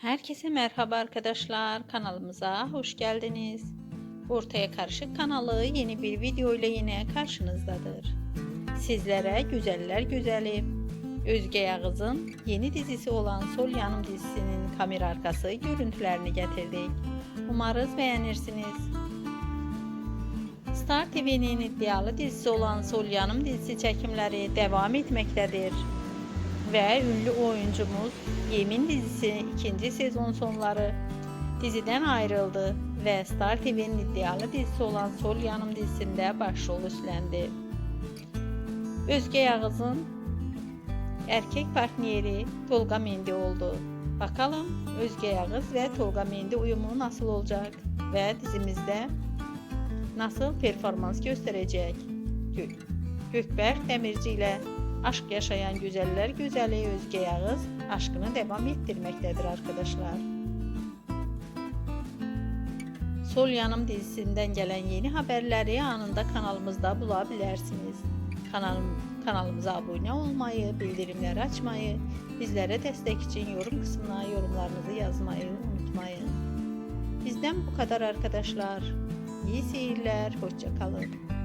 Herkese merhaba arkadaşlar. Kanalımıza hoş geldiniz. Ortaya Karışık kanalı yeni bir video ile yine karşınızdadır. Sizlere güzeller güzeli Özge Yağız'ın yeni dizisi olan Sol Yanım dizisinin kamera arkası görüntülerini getirdik. Umarız beğenirsiniz. Star TV'nin iddialı dizisi olan Sol Yanım dizisi çekimleri devam etmektedir ve ünlü oyuncumuz Yemin dizisi ikinci sezon sonları diziden ayrıldı ve Star TV'nin iddialı dizisi olan Sol Yanım dizisinde başrol üstlendi. Özge Yağız'ın erkek partneri Tolga Mendi oldu. Bakalım Özge Yağız ve Tolga Mendi uyumu nasıl olacak ve dizimizde nasıl performans gösterecek? Gö- Gökberk Demirci ile aşk yaşayan güzeller güzeli Özge Yağız aşkını devam ettirmektedir arkadaşlar. Sol Yanım dizisinden gelen yeni haberleri anında kanalımızda bulabilirsiniz. Kanalım, kanalımıza abone olmayı, bildirimleri açmayı, bizlere destek için yorum kısmına yorumlarınızı yazmayı unutmayın. Bizden bu kadar arkadaşlar. İyi seyirler, hoşça kalın.